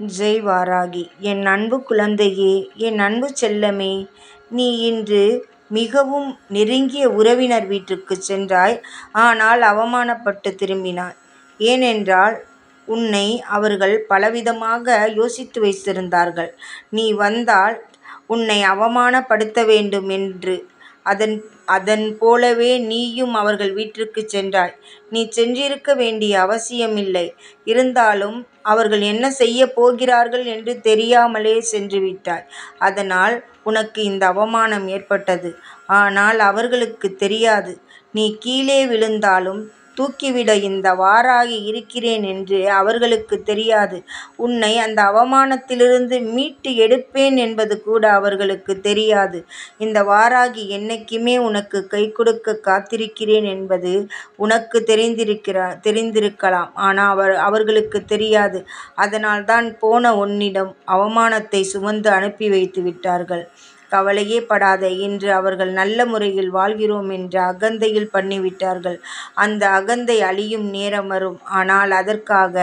ஜெய் வாராகி என் அன்பு குழந்தையே என் அன்பு செல்லமே நீ இன்று மிகவும் நெருங்கிய உறவினர் வீட்டிற்கு சென்றாய். ஆனால் அவமானப்பட்டு திரும்பினாய். ஏனென்றால் உன்னை அவர்கள் பலவிதமாக யோசித்து வைத்திருந்தார்கள். நீ வந்தால் உன்னை அவமானப்படுத்த வேண்டும் என்று. அதன் அதன் போலவே நீயும் அவர்கள் வீட்டிற்குச் சென்றாய். நீ சென்றிருக்க வேண்டிய அவசியமில்லை. இருந்தாலும் அவர்கள் என்ன செய்யப் போகிறார்கள் என்று தெரியாமலே சென்றுவிட்டாய். அதனால் உனக்கு இந்த அவமானம் ஏற்பட்டது. ஆனால் அவர்களுக்கு தெரியாது. நீ கீழே விழுந்தாலும் தூக்கிவிட இந்த வாராகி இருக்கிறேன் என்று அவர்களுக்குத் தெரியாது. உன்னை அந்த அவமானத்திலிருந்து மீட்டு எடுப்பேன் என்பது கூட அவர்களுக்குத் தெரியாது. இந்த வாராகி என்னைக்குமே உனக்கு கை கொடுக்க காத்திருக்கிறேன் என்பது உனக்கு தெரிந்திருக்கிறா தெரிந்திருக்கலாம். ஆனால் அவர் அவர்களுக்கு தெரியாது. அதனால்தான் போன உன்னிடம் அவமானத்தை சுமந்து அனுப்பி வைத்து விட்டார்கள். கவலையே படாத இன்று அவர்கள் நல்ல முறையில் வாழ்கிறோம் என்ற அகந்தையில் பண்ணிவிட்டார்கள். அந்த அகந்தை அழியும் நேரம் வரும். ஆனால் அதற்காக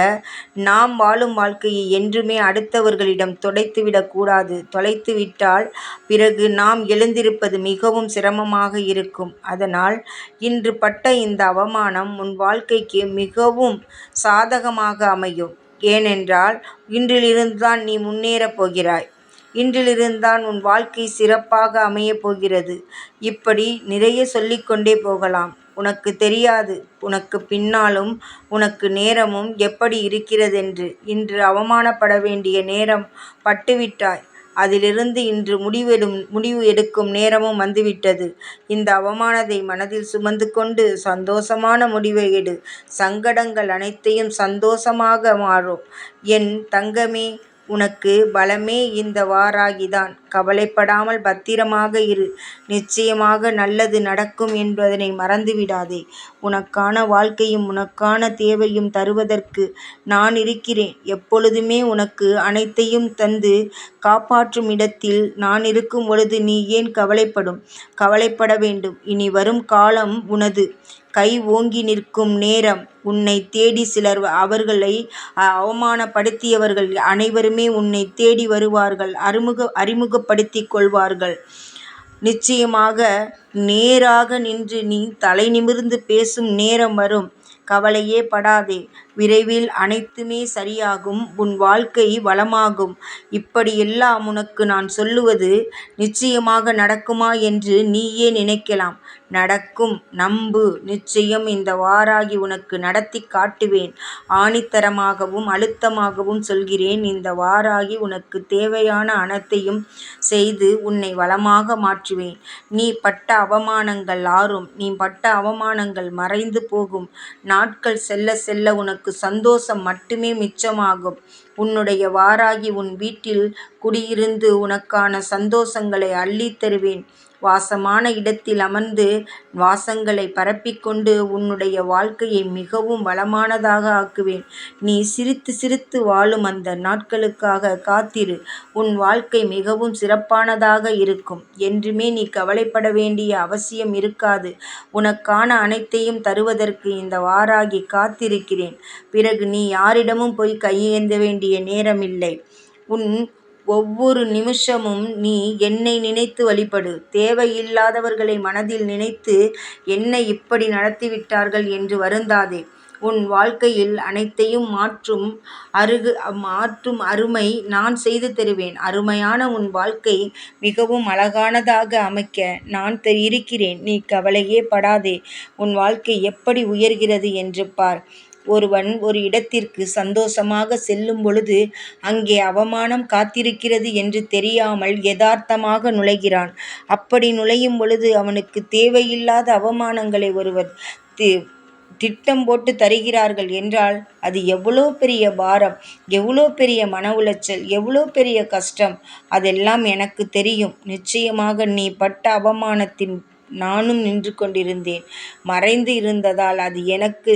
நாம் வாழும் வாழ்க்கையை என்றுமே அடுத்தவர்களிடம் தொலைத்துவிடக் கூடாது. தொலைத்துவிட்டால் பிறகு நாம் எழுந்திருப்பது மிகவும் சிரமமாக இருக்கும். அதனால் இன்று பட்ட இந்த அவமானம் உன் வாழ்க்கைக்கு மிகவும் சாதகமாக அமையும். ஏனென்றால் இன்றிலிருந்துதான் நீ முன்னேறப் போகிறாய். இன்றிலிருந்தான் உன் வாழ்க்கை சிறப்பாக அமையப் போகிறது. இப்படி நிறைய சொல்லிக்கொண்டே போகலாம். உனக்கு தெரியாது உனக்கு பின்னாலும் உனக்கு நேரமும் எப்படி இருக்கிறதென்று. இன்று அவமானப்பட வேண்டிய நேரம் பட்டுவிட்டாய். அதிலிருந்து இன்று முடிவெடும் முடிவு எடுக்கும் நேரமும் வந்துவிட்டது. இந்த அவமானத்தை மனதில் சுமந்து கொண்டு சந்தோஷமான முடிவை எடு. சங்கடங்கள் அனைத்தையும் சந்தோஷமாக மாறும். என் தங்கமே உனக்கு பலமே இந்த வாராகிதான். கவலைப்படாமல் பத்திரமாக இரு. நிச்சயமாக நல்லது நடக்கும் என்பதனை மறந்துவிடாதே. உனக்கான வாழ்க்கையும் உனக்கான தேவையும் தருவதற்கு நான் இருக்கிறேன். எப்பொழுதுமே உனக்கு அனைத்தையும் தந்து காப்பாற்றும் இடத்தில் நான் இருக்கும் பொழுது நீ ஏன் கவலைப்படும் கவலைப்பட வேண்டும். இனி வரும் காலம் உனது கை ஓங்கி நிற்கும் நேரம். உன்னை தேடி சிலர் அவர்களை அவமானப்படுத்தியவர்கள் அனைவருமே உன்னை தேடி வருவார்கள். அறிமுக அறிமுக அறிமுகப்படுத்திக் கொள்வார்கள். நிச்சயமாக நேராக நின்று நீ தலை நிமிர்ந்து பேசும் நேரம் வரும். கவலையே படாதே. விரைவில் அனைத்துமே சரியாகும். உன் வாழ்க்கை வளமாகும். இப்படியெல்லாம் உனக்கு நான் சொல்லுவது நிச்சயமாக நடக்குமா என்று நீயே நினைக்கலாம். நடக்கும். நம்பு. நிச்சயம் இந்த வாராகி உனக்கு நடத்தி காட்டுவேன். ஆணித்தரமாகவும் அழுத்தமாகவும் சொல்கிறேன். இந்த வாராகி உனக்கு தேவையான அனைத்தையும் செய்து உன்னை வளமாக மாற்றுவேன். நீ பட்ட அவமானங்கள் ஆறும். நீ பட்ட அவமானங்கள் மறைந்து போகும். நாட்கள் செல்ல செல்ல உனக்கு சந்தோஷம் மட்டுமே மிச்சமாகும். உன்னுடைய வாராகி உன் வீட்டில் குடியிருந்து உனக்கான சந்தோஷங்களை அள்ளித் தருவேன். வாசமான இடத்தில் அமர்ந்து வாசங்களை பரப்பிக்கொண்டு உன்னுடைய வாழ்க்கையை மிகவும் வளமானதாக ஆக்குவேன். நீ சிரித்து சிரித்து வாழும் அந்த நாட்களுக்காக காத்திரு. உன் வாழ்க்கை மிகவும் சிறப்பானதாக இருக்கும். என்றுமே நீ கவலைப்பட வேண்டிய அவசியம் இருக்காது. உனக்கான அனைத்தையும் தருவதற்கு இந்த வாராகி காத்திருக்கிறேன். பிறகு நீ யாரிடமும் போய் கையேந்த வேண்டிய நேரமில்லை. உன் ஒவ்வொரு நிமிஷமும் நீ என்னை நினைத்து வழிபடு. தேவையில்லாதவர்களை மனதில் நினைத்து என்ன இப்படி நடத்திவிட்டார்கள் என்று வருந்தாதே. உன் வாழ்க்கையில் அனைத்தையும் மாற்றும் அருமை நான் செய்து தருவேன். அருமையான உன் வாழ்க்கை மிகவும் அழகானதாக அமைக்க நான் இருக்கிறேன். நீ கவலையே படாதே. உன் வாழ்க்கை எப்படி உயர்கிறது என்று பார். ஒருவன் ஒரு இடத்திற்கு சந்தோஷமாக செல்லும் பொழுது அங்கே அவமானம் காத்திருக்கிறது என்று தெரியாமல் யதார்த்தமாக நுழைகிறான். அப்படி நுழையும் பொழுது அவனுக்கு தேவையில்லாத அவமானங்களை ஒருவர் திட்டம் போட்டு தருகிறார்கள் என்றால் அது எவ்வளோ பெரிய பாரம். எவ்வளோ பெரிய மன உளைச்சல். எவ்வளோ பெரிய கஷ்டம். அதெல்லாம் எனக்கு தெரியும். நிச்சயமாக நீ பட்ட அவமானத்தின் நானும் நின்று கொண்டிருந்தேன். மறைந்து இருந்ததால் அது எனக்கு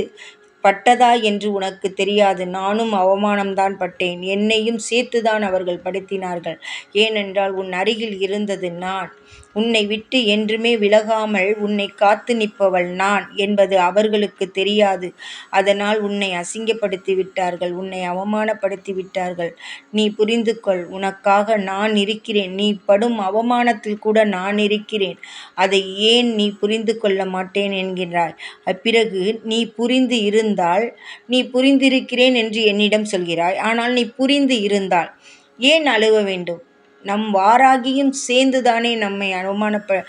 பட்டதா என்று உனக்கு தெரியாது. நானும் அவமானம்தான் பட்டேன். என்னையும் சேர்த்துதான் அவர்கள் படுத்தினார்கள். ஏனென்றால் உன் அருகில் இருந்தது நான். உன்னை விட்டு என்றுமே விலகாமல் உன்னை காத்து நிற்பவள் நான் என்பது அவர்களுக்கு தெரியாது. அதனால் உன்னை அசிங்கப்படுத்தி விட்டார்கள் உன்னை அவமானப்படுத்தி விட்டார்கள். நீ புரிந்து கொள் உனக்காக நான் இருக்கிறேன். நீ படும் அவமானத்தில் கூட நான் இருக்கிறேன். அதை ஏன் நீ புரிந்து கொள்ள மாட்டேன் என்கிறாய்? அப்பிறகு நீ புரிந்து இருந்தால் நீ புரிந்திருக்கிறேன் என்று என்னிடம் சொல்கிறாய். ஆனால் நீ புரிந்து இருந்தால் ஏன் அழுவ வேண்டும்? நம் வாராகியும் சேர்ந்துதானே நம்மை அவமானப்ப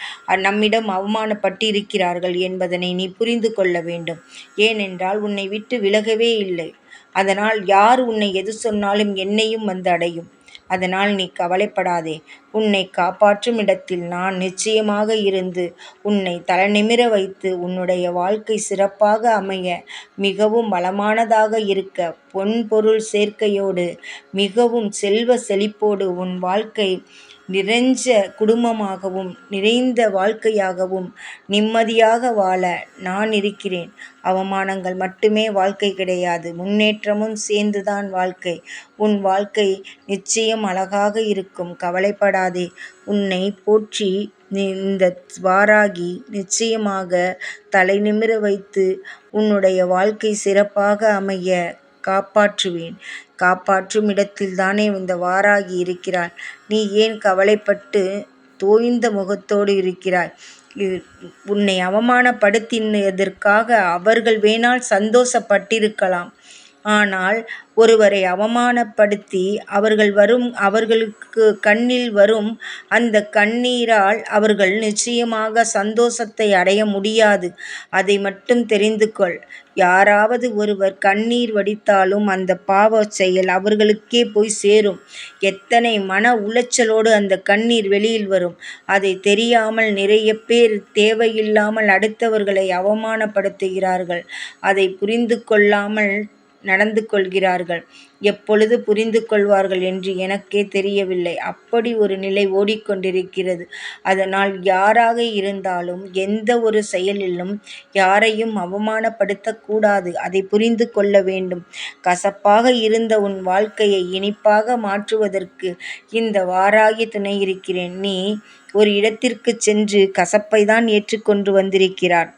நம்மிடம் அவமானப்பட்டிருக்கிறார்கள் என்பதனை நீ புரிந்து கொள்ள வேண்டும். ஏனென்றால் உன்னை விட்டு விலகவே இல்லை. அதனால் யார் உன்னை எது சொன்னாலும் என்னையும் வந்து அடையும். அதனால் நீ கவலைப்படாதே. உன்னை காப்பாற்றும் இடத்தில் நான் நிச்சயமாக இருந்து உன்னை தலைநிமிர வைத்து உன்னுடைய வாழ்க்கை சிறப்பாக அமைய மிகவும் வளமானதாக இருக்க பொன்பொருள் சேர்க்கையோடு மிகவும் செல்வ செழிப்போடு உன் வாழ்க்கை நிறைஞ்ச குடும்பமாகவும் நிறைந்த வாழ்க்கையாகவும் நிம்மதியாக வாழ நான் இருக்கிறேன். அவமானங்கள் மட்டுமே வாழ்க்கை கிடையாது. முன்னேற்றமும் சேர்ந்துதான் வாழ்க்கை. உன் வாழ்க்கை நிச்சயம் அழகாக இருக்கும். கவலைப்படாதே. உன்னை போற்றி இந்த வாராகி நிச்சயமாக தலை நிமிர வைத்து உன்னுடைய வாழ்க்கை சிறப்பாக அமைய காப்பாற்றுவேன். காப்பாற்றும் இடத்தில்தானே இந்த வாராகி இருக்கிறாள். நீ ஏன் கவலைப்பட்டு தோய்ந்த முகத்தோடு இருக்கிறாய்? உன்னை அவமானப்படுத்தினதற்காக அவர்கள் வேணால் சந்தோஷப்பட்டிருக்கலாம். ஆனால் ஒருவரை அவமானப்படுத்தி அவர்கள் வரும் அவர்களுக்கு கண்ணில் வரும் அந்த கண்ணீரால் அவர்கள் நிச்சயமாக சந்தோஷத்தை அடைய முடியாது. அதை மட்டும் தெரிந்து கொள். யாராவது ஒருவர் கண்ணீர் வடித்தாலும் அந்த பாவ செயல் அவர்களுக்கே போய் சேரும். எத்தனை மன உளைச்சலோடு அந்த கண்ணீர் வெளியில் வரும். அதை தெரியாமல் நிறைய பேர் தேவையில்லாமல் அடுத்தவர்களை அவமானப்படுத்துகிறார்கள். அதை புரிந்து கொள்ளாமல் நடந்து கொள்கிறார்கள் எப்பொழுது புரிந்து கொள்வார்கள் என்று எனக்கே தெரியவில்லை. அப்படி ஒரு நிலை ஓடிக்கொண்டிருக்கிறது. அதனால் யாராக இருந்தாலும் எந்த ஒரு செயலிலும் யாரையும் அவமானப்படுத்தக்கூடாது. அதை புரிந்து கொள்ள வேண்டும். கசப்பாக இருந்த உன் வாழ்க்கையை இனிப்பாக மாற்றுவதற்கு இந்த வாராகி துணை இருக்கிறேன் நீ ஒரு இடத்திற்கு சென்று கசப்பை தான் ஏற்றுக்கொண்டு வந்திருக்கிறார்.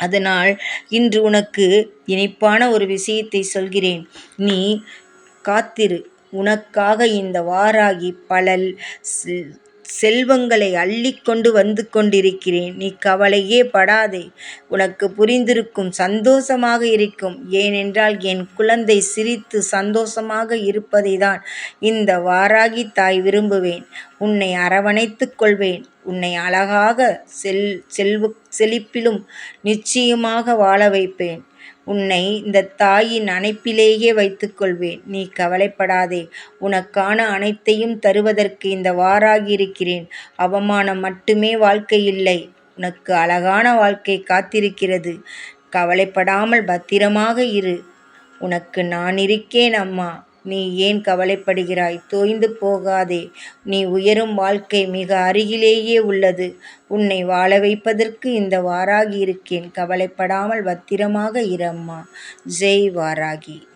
அதனால் இன்று உனக்கு இனிப்பான ஒரு விஷயத்தை சொல்கிறேன். நீ காத்திரு. உனக்காக இந்த வாராகி பல செல்வங்களை அள்ளிக்கொண்டு வந்து கொண்டிருக்கிறேன். நீ கவலையே படாதே. உனக்கு புரிந்திருக்கும் சந்தோஷமாக இருக்கும். ஏனென்றால் என் குழந்தை சிரித்து சந்தோஷமாக இருப்பதை தான் இந்த வாராகி தாய் விரும்புவேன். உன்னை அரவணைத்துக் கொள்வேன். உன்னை அழகாக செல் செல்வ செழிப்பிலும் நிச்சயமாக வாழ வைப்பேன். உன்னை இந்த தாயின் அணைப்பிலேயே வைத்துக்கொள்வேன். நீ கவலைப்படாதே. உனக்கான அனைத்தையும் தருவதற்கு இந்த வாராகி இருக்கிறேன் அவமானம் மட்டுமே வாழ்க்கை இல்லை உனக்கு அழகான வாழ்க்கை காத்திருக்கிறது. கவலைப்படாமல் பத்திரமாக இரு. உனக்கு நான் இருக்கேன் அம்மா. நீ ஏன் கவலைப்படுகிறாய்? தோய்ந்து போகாதே. நீ உயரும் வாழ்க்கை மிக அருகிலேயே உள்ளது. உன்னை வாழ வைப்பதற்கு இந்த வாராகி இருக்கேன். கவலைப்படாமல் பத்திரமாக இரம்மா ஜெய் வாராகி.